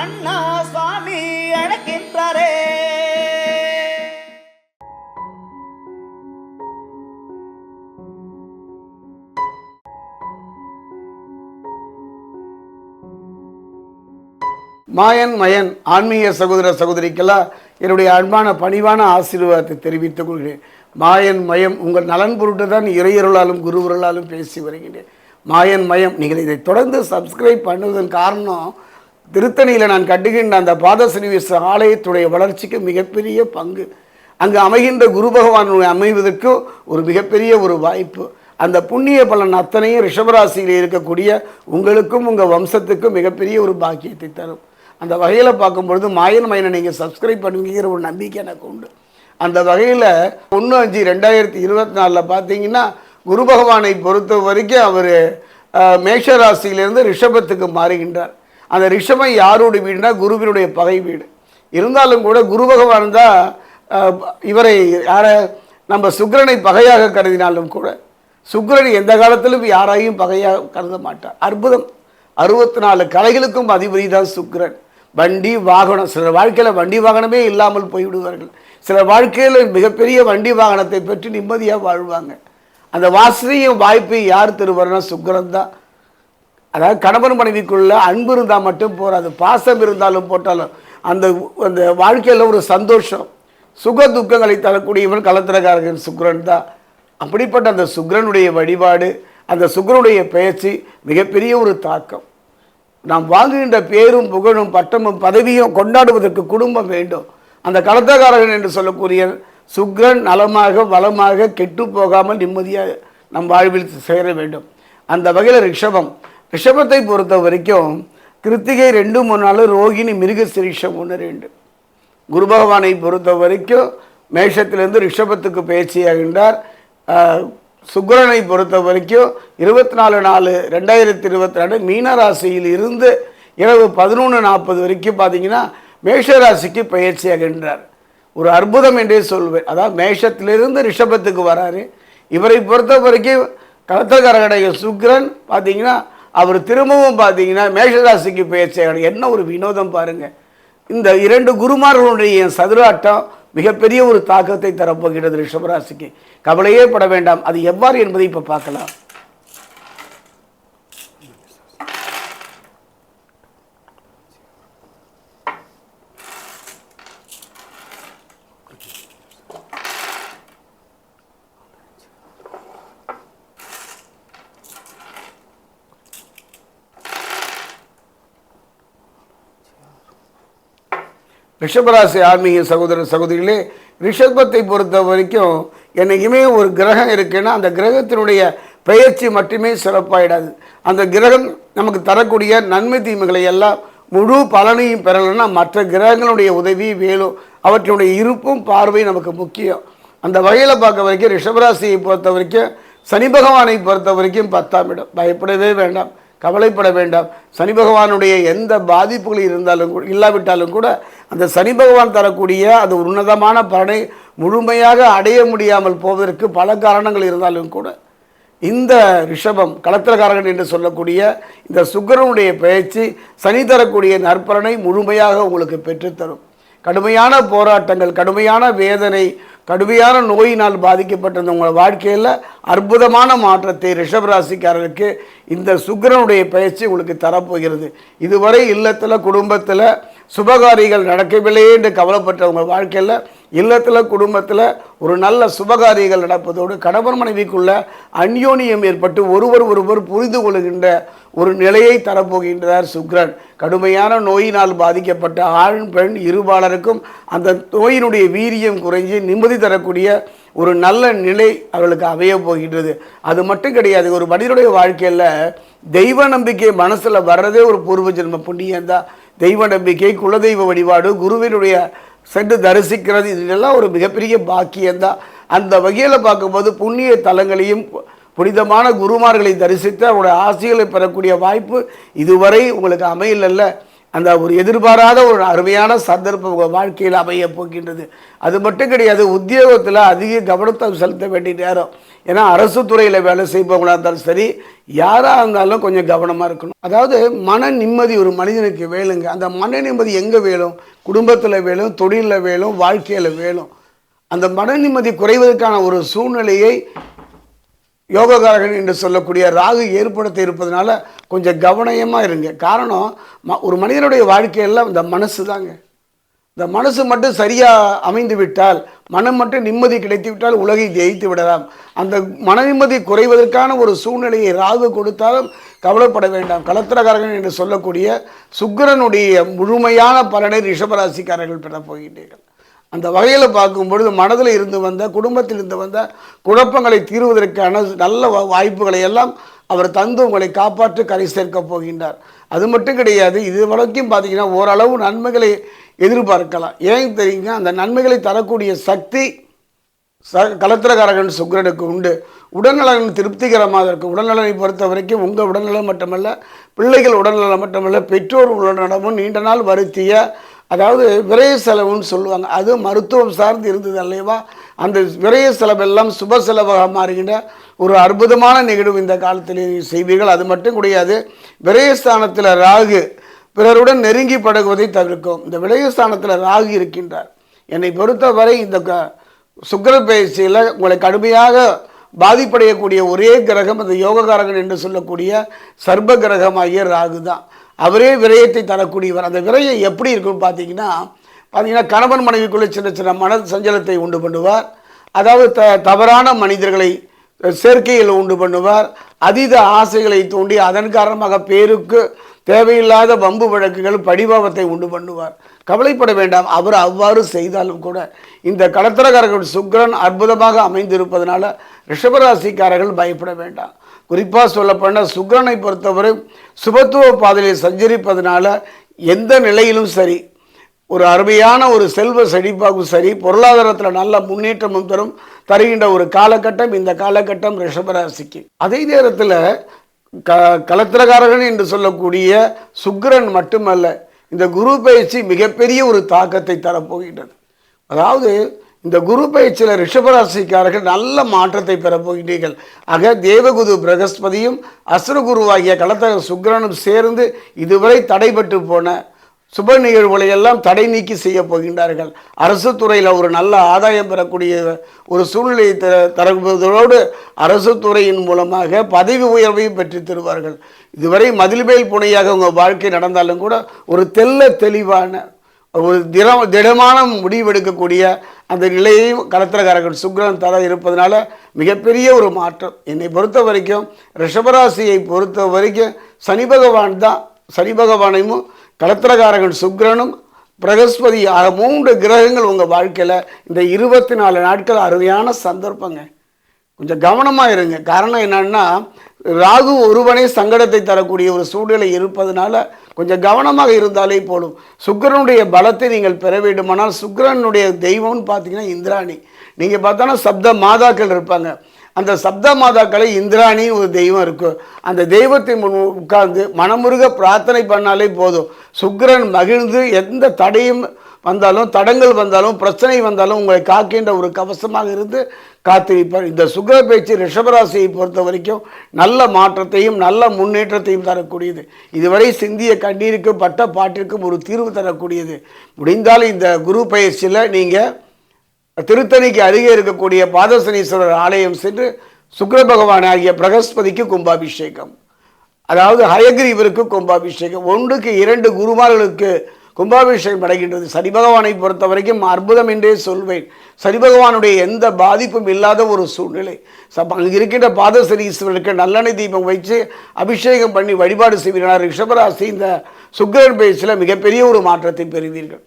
அண்ணா சுவாமி அழைக்கின்றாரே. மாயன் மயன் ஆன்மீக சகோதர சகோதரிக்கெல்லாம் என்னுடைய அன்பான பணிவான ஆசீர்வாதத்தை தெரிவித்துக் கொள்கிறேன். மாயன் மயம் உங்கள் நலன் பொருட்டு தான் இறையருளாலும் குருவருளாலும் பேசி வருகிறேன் மாயன் மயம் நீங்கள் இதை தொடர்ந்து சப்ஸ்கிரைப் பண்ணுவதன் காரணம் திருத்தணியில் நான் கட்டுகின்ற அந்த பாதசனிவிச ஆலயத்துடைய வளர்ச்சிக்கு மிகப்பெரிய பங்கு. அங்கு அமைகின்ற குரு பகவான் அமைவதற்கு ஒரு மிகப்பெரிய ஒரு வாய்ப்பு. அந்த புண்ணிய பலன் அத்தனையும் ரிஷபராசியில் இருக்கக்கூடிய உங்களுக்கும் உங்கள் வம்சத்துக்கும் மிகப்பெரிய ஒரு பாக்கியத்தை தரும். அந்த வகையில் பார்க்கும்பொழுது மாயன் மயனை நீங்கள் சப்ஸ்கிரைப் பண்ணுவீங்கிற ஒரு நம்பிக்கை எனக்கு உண்டு. அந்த வகையில் ஒன்று அஞ்சு ரெண்டாயிரத்தி இருபத்தி நாலில் பார்த்தீங்கன்னா குரு பகவானை பொறுத்த வரைக்கும் அவர் மேஷராசியிலிருந்து ரிஷபத்துக்கு மாறுகின்றார். அந்த ரிஷபம் யாரோட வீடுனா குருவினுடைய பகை வீடு. இருந்தாலும் கூட குரு பகவான் தான் இவரை யாரை நம்ம சுக்கிரனை பகையாக கருதினாலும் கூட சுக்கிரன் எந்த காலத்திலும் யாரையும் பகையாக கருத மாட்டார். அற்புதம். அறுபத்தி நாலு கலைகளுக்கும் அதிபதி தான் சுக்கிரன். வண்டி வாகனம் சிலர் வாழ்க்கையில் வண்டி வாகனமே இல்லாமல் போய்விடுவார்கள். சிலர் வாழ்க்கையில் மிகப்பெரிய வண்டி வாகனத்தை பெற்று நிம்மதியாக வாழ்வாங்க. அந்த வாசனையும் வாய்ப்பையும் யார் தருவார்னா சுக்கரன் தான். அதாவது கணவன் மனைவிக்குள்ள அன்பு இருந்தால் மட்டும் போகாது பாசம் இருந்தாலும் போட்டாலும் அந்த அந்த வாழ்க்கையில் ஒரு சந்தோஷம். சுக துக்கங்களை தரக்கூடியவன் கலத்திரக்காரகன் சுக்ரன் தான். அப்படிப்பட்ட அந்த சுக்ரனுடைய வழிபாடு அந்த சுக்ரனுடைய பயிற்சி மிகப்பெரிய ஒரு தாக்கம். நாம் வாங்குகின்ற பேரும் புகழும் பட்டமும் பதவியும் கொண்டாடுவதற்கு குடும்பம் வேண்டும். அந்த கலத்தக்காரகன் என்று சொல்லக்கூடிய சுக்ரன் நலமாக வளமாக கெட்டு போகாமல் நிம்மதியாக நம் வாழ்வில் சேர வேண்டும். அந்த வகையில் ரிஷபம் ரிஷபத்தை பொறுத்த வரைக்கும் கிருத்திகை ரெண்டு மூணு நாள் ரோகிணி மிருகசிரிஷம் ஒன்று ரெண்டு. குரு பகவானை பொறுத்த வரைக்கும் மேஷத்திலிருந்து ரிஷபத்துக்கு பயிற்சியாகின்றார் சுக்கரனை பொறுத்த வரைக்கும் இருபத்தி நாலு நாலு ரெண்டாயிரத்தி இருபத்தி ரெண்டு மீன ராசியில் இருந்து இரவு பதினொன்று நாற்பது வரைக்கும் பார்த்தீங்கன்னா மேஷ ராசிக்கு பயிற்சியாகின்றார் ஒரு அற்புதம் என்றே சொல்வேன். அதாவது மேஷத்திலிருந்து ரிஷபத்துக்கு வராரு. இவரை பொறுத்த வரைக்கும் கலத்தகரகடைய சுக்கரன் பார்த்தீங்கன்னா அவர் திரும்பவும் பார்த்தீங்கன்னா மேஷராசிக்கு பயிற்சியாக என்ன ஒரு வினோதம் பாருங்கள் இந்த இரண்டு குருமார்களுடைய சதுராட்டம் மிகப்பெரிய ஒரு தாக்கத்தை தரப்போகிறது ரிஷபராசிக்கு. கவலையே பட வேண்டாம். அது எவ்வாறு என்பதை இப்போ பார்க்கலாம். ரிஷபராசி ஆன்மீக சகோதர சகோதரிகளே ரிஷபத்தை பொறுத்த வரைக்கும் என்னைக்குமே ஒரு கிரகம் இருக்குன்னா அந்த கிரகத்தினுடைய பெயர்ச்சி மட்டுமே சிறப்பாயிடாது. அந்த கிரகம் நமக்கு தரக்கூடிய நன்மை தீமைகளை எல்லாம் முழு பலனையும் பெறலைன்னா மற்ற கிரகங்களுடைய உதவி வேலும் அவற்றினுடைய இருப்பும் பார்வையும் நமக்கு முக்கியம். அந்த வகையில் பார்க்க வரைக்கும் ரிஷபராசியை பொறுத்த வரைக்கும் சனி பகவானை பொறுத்த வரைக்கும் பத்தாம் இடம். பயப்படவே வேண்டாம். கவலைப்பட வேண்டாம். சனி பகவானுடைய எந்த பாதிப்புகள் இருந்தாலும் கூட இல்லாவிட்டாலும் கூட அந்த சனி பகவான் தரக்கூடிய அந்த உன்னதமான பலனை முழுமையாக அடைய முடியாமல் போவதற்கு பல காரணங்கள் இருந்தாலும் கூட இந்த ரிஷபம் களத்திரக்காரகன் என்று சொல்லக்கூடிய இந்த சுக்கரனுடைய பயிற்சி சனி தரக்கூடிய நற்பலனை முழுமையாக உங்களுக்கு பெற்றுத்தரும். கடுமையான போராட்டங்கள் கடுமையான வேதனை கடுமையான நோயினால் பாதிக்கப்பட்டிருந்த உங்கள் வாழ்க்கையில் அற்புதமான மாற்றத்தை ரிஷபராசிக்காரருக்கு இந்த சுக்கிரனுடைய பயிற்சி உங்களுக்கு தரப்போகிறது. இதுவரை இல்லத்தில் குடும்பத்தில் சுபகாரிகள் நடக்கவில்லை என்று கவலைப்பட்டவங்க வாழ்க்கையில் இல்லத்தில் குடும்பத்தில் ஒரு நல்ல சுபகாரியங்கள் நடப்பதோடு கணவன் மனைவிக்குள்ள அந்யோனியம் ஏற்பட்டு ஒருவர் ஒருவர் புரிந்து கொள்கின்ற ஒரு நிலையை தரப்போகின்றார் சுக்ரன். கடுமையான நோயினால் பாதிக்கப்பட்ட ஆண் பெண் இருபாலருக்கும் அந்த நோயினுடைய வீரியம் குறைஞ்சி நிம்மதி தரக்கூடிய ஒரு நல்ல நிலை அவர்களுக்கு அமைய போகின்றது. அது மட்டும் கிடையாது ஒரு மனிதனுடைய வாழ்க்கையில் தெய்வ நம்பிக்கை மனசில் வர்றதே ஒரு பூர்வ ஜென்ம புண்ணியம் தான். தெய்வ நம்பிக்கை குலதெய்வ வழிபாடு குருவினுடைய சென்று தரிசிக்கிறது இதெல்லாம் ஒரு மிகப்பெரிய பாக்கியம்தான். அந்த வகையில் பார்க்கும்போது புண்ணிய தலங்களையும் புனிதமான குருமார்களை தரிசித்து அவருடைய ஆசைகளை பெறக்கூடிய வாய்ப்பு இதுவரை உங்களுக்கு அமையலல்ல. அந்த ஒரு எதிர்பாராத ஒரு அருமையான சந்தர்ப்பம் உங்கள் வாழ்க்கையில் அமைய போகின்றது. அது மட்டும் கிடையாது உத்தியோகத்தில் அதிக கவனத்தை செலுத்த வேண்டிய நேரம். ஏன்னா அரசு துறையில் வேலை செய்பவங்களாக இருந்தாலும் சரி யாராக இருந்தாலும் கொஞ்சம் கவனமாக இருக்கணும். அதாவது மன நிம்மதி ஒரு மனிதனுக்கு வேணுங்க. அந்த மன நிம்மதி எங்கே வேணும்? குடும்பத்தில் வேணும் தொழிலில் வேணும் வாழ்க்கையில் வேணும். அந்த மன நிம்மதி குறைவதற்கான ஒரு சூழ்நிலையை யோககாரகன் என்று சொல்லக்கூடிய ராகு ஏற்படுத்தி இருப்பதனால கொஞ்சம் கவனயமாக இருங்க. காரணம் ம- ஒரு மனிதனுடைய வாழ்க்கையில் இந்த மனசு தாங்க. இந்த மனசு மட்டும் சரியாக அமைந்து விட்டால் மனம் மட்டும் நிம்மதி கிடைத்து விட்டால் உலகை ஜெயித்து விடலாம். அந்த மன நிம்மதி குறைவதற்கான ஒரு சூழ்நிலையை ராகு கொடுத்தாலும் கவலைப்பட வேண்டாம். கலத்திரகாரகன் என்று சொல்லக்கூடிய சுக்கிரனுடைய முழுமையான பலனை ரிஷபராசிக்காரர்கள் பெறப் போகின்றீர்கள். அந்த வகையில் பார்க்கும்பொழுது மனதில் இருந்து வந்த குடும்பத்தில் இருந்து வந்த குழப்பங்களை தீர்வதற்கான நல்ல வாய்ப்புகளை எல்லாம் அவர் தந்து உங்களை காப்பாற்றி கரை சேர்க்கப் போகின்றார். அது மட்டும் கிடையாது இது வரைக்கும் பார்த்தீங்கன்னா ஓரளவு நன்மைகளை எதிர்பார்க்கலாம். ஏன் தெரியுங்க? அந்த நன்மைகளை தரக்கூடிய சக்தி ச கலத்திரகாரகன் சுக்கரனுக்கு உண்டு. உடல்நலன் திருப்திகரமாக இருக்கும். உடல்நலனை பொறுத்த வரைக்கும் உங்கள் உடல்நலம் மட்டுமல்ல பிள்ளைகள் உடல்நலம் மட்டுமல்ல பெற்றோர் உடல்நலமும் நீண்ட நாள் வருத்திய அதாவது விரைய செலவுன்னு சொல்லுவாங்க. அது மருத்துவம் சார்ந்து இருந்தது அல்லவா? அந்த விரைய செலவெல்லாம் சுப செலவாக மாறுகின்ற ஒரு அற்புதமான நிகழ்வு இந்த காலத்தில் செய்வீர்கள். அது மட்டும் கிடையாது விரயஸ்தானத்தில் ராகு பிறருடன் நெருங்கி பழகுவதை தவிர்க்கும். இந்த விரயஸ்தானத்தில் ராகு இருக்கின்றார். என்னை பொறுத்தவரை இந்த க- சுக்கிர பயிற்சியில் உங்களை கடுமையாக பாதிப்படையக்கூடிய ஒரே கிரகம் அந்த யோககாரகன் என்று சொல்லக்கூடிய சர்ப கிரகமாகிய ராகு தான் அவரே விரயத்தை தரக்கூடியவர். அந்த விரயம் எப்படி இருக்குன்னு பார்த்தீங்கன்னா பார்த்தீங்கன்னா கணவன் மனைவிக்குள்ளே சின்ன சின்ன மன சஞ்சலத்தை உண்டு பண்ணுவார். அதாவது த தவறான மனிதர்களை சேர்க்கையில் உண்டு பண்ணுவார். அதீத ஆசைகளை தூண்டி அதன் காரணமாக பேருக்கு தேவையில்லாத வம்பு வழக்குகள் படிபாவத்தை உண்டு பண்ணுவார். கவலைப்பட வேண்டாம். அவர் அவ்வாறு செய்தாலும் கூட இந்த கடத்திரக்காரர்கள் சுக்கரன் அற்புதமாக அமைந்திருப்பதனால ரிஷபராசிக்காரர்கள் பயப்பட வேண்டாம். குறிப்பாக சொல்லப்போனால் சுக்கரனை பொறுத்தவரை சுபத்துவ பாதையில் சஞ்சரிப்பதனால எந்த நிலையிலும் சரி ஒரு அருமையான ஒரு செல்வ செழிப்பாகவும் சரி பொருளாதாரத்தில் நல்ல முன்னேற்றமும் தரும் தருகின்ற ஒரு காலகட்டம். இந்த காலகட்டம் ரிஷபராசிக்கு. அதே நேரத்தில் க கலத்திரகாரகன் என்று சொல்லக்கூடிய சுக்கிரன் மட்டுமல்ல இந்த குரு பயிற்சி மிகப்பெரிய ஒரு தாக்கத்தை தரப்போகின்றது. அதாவது இந்த குரு பயிற்சியில் ரிஷபராசிக்காரர்கள் நல்ல மாற்றத்தை பெறப் போகின்றீர்கள் ஆக தேவகுரு பிரகஸ்பதியும் அசுரகுருவாகிய கலத்தர சுக்கிரனும் சேர்ந்து இதுவரை தடைபட்டு போன சுப நிகழ்வுகளை எல்லாம் தடை நீக்கி செய்ய போகின்றார்கள். அரசு துறையில் ஒரு நல்ல ஆதாயம் பெறக்கூடிய ஒரு சூழ்நிலையை தர தருவதோடு அரசு துறையின் மூலமாக பதவி உயர்வையும் பெற்று தருவார்கள். இதுவரை மதில் மேல் புனையாக உங்கள் வாழ்க்கை நடந்தாலும் கூட ஒரு தெல்ல தெளிவான ஒரு திடம் திடமான முடிவெடுக்கக்கூடிய அந்த நிலையையும் கலத்திரகாரர்கள் சுக்ரன் தர இருப்பதனால மிகப்பெரிய ஒரு மாற்றம். என்னை பொறுத்த வரைக்கும் ரிஷபராசியை பொறுத்த வரைக்கும் சனி பகவான் தான் சனி பகவானையும் கலத்திரகாரகன் சுக்கிரனும் பிரகஸ்பதி ஆக மூன்று கிரகங்கள் உங்கள் வாழ்க்கையில் இந்த இருபத்தி நாலு நாட்கள் அருமையான சந்தர்ப்பங்க. கொஞ்சம் கவனமாக இருங்க. காரணம் என்னன்னா ராகு ஒருவனே சங்கடத்தை தரக்கூடிய ஒரு சூழ்நிலை இருப்பதனால கொஞ்சம் கவனமாக இருந்தாலே போலும் சுக்கிரனுடைய பலத்தை நீங்கள் பெற வேண்டுமானால் சுக்கரனுடைய தெய்வம்னு பார்த்தீங்கன்னா இந்திராணி. நீங்கள் பார்த்தோன்னா சப்த மாதாக்கள் இருப்பாங்க. அந்த சப்த மாதாக்களை இந்திராணின்னு ஒரு தெய்வம் இருக்கும். அந்த தெய்வத்தை முன் உட்கார்ந்து மனமுருக பிரார்த்தனை பண்ணாலே போதும். சுக்கரன் மகிழ்ந்து எந்த தடையும் வந்தாலும் தடங்கள் வந்தாலும் பிரச்சனை வந்தாலும் உங்களை காக்கின்ற ஒரு கவசமாக இருந்து காத்திருப்பார். இந்த சுக்கர பேச்சு ரிஷபராசியை பொறுத்த வரைக்கும் நல்ல மாற்றத்தையும் நல்ல முன்னேற்றத்தையும் தரக்கூடியது. இதுவரை சிந்திய கண்ணீருக்கும் பட்ட பாட்டிற்கும் ஒரு தீர்வு தரக்கூடியது. முடிந்தால் இந்த குரு பயிற்சியில் நீங்கள் திருத்தணிக்கு அருகே இருக்கக்கூடிய பாதசனீஸ்வரர் ஆலயம் சென்று சுக்கர பகவான் ஆகிய பிரகஸ்பதிக்கு கும்பாபிஷேகம். அதாவது ஹயகிரீவருக்கு கும்பாபிஷேகம். ஒன்றுக்கு இரண்டு குருமார்களுக்கு கும்பாபிஷேகம் அடைகின்றது சனி பகவானை பொறுத்த வரைக்கும் அற்புதம் என்றே சொல்வேன். சனி பகவானுடைய எந்த பாதிப்பும் இல்லாத ஒரு சூழ்நிலை. சப்ப அங்கு இருக்கின்ற பாதசனீஸ்வரருக்கு நல்லெண்ணெய் தீபம் வச்சு அபிஷேகம் பண்ணி வழிபாடு செய்வீர்கள் ரிஷபராசி. இந்த சுக்கிரன் பேச்சில் மிகப்பெரிய ஒரு மாற்றத்தை பெறுவீர்கள்.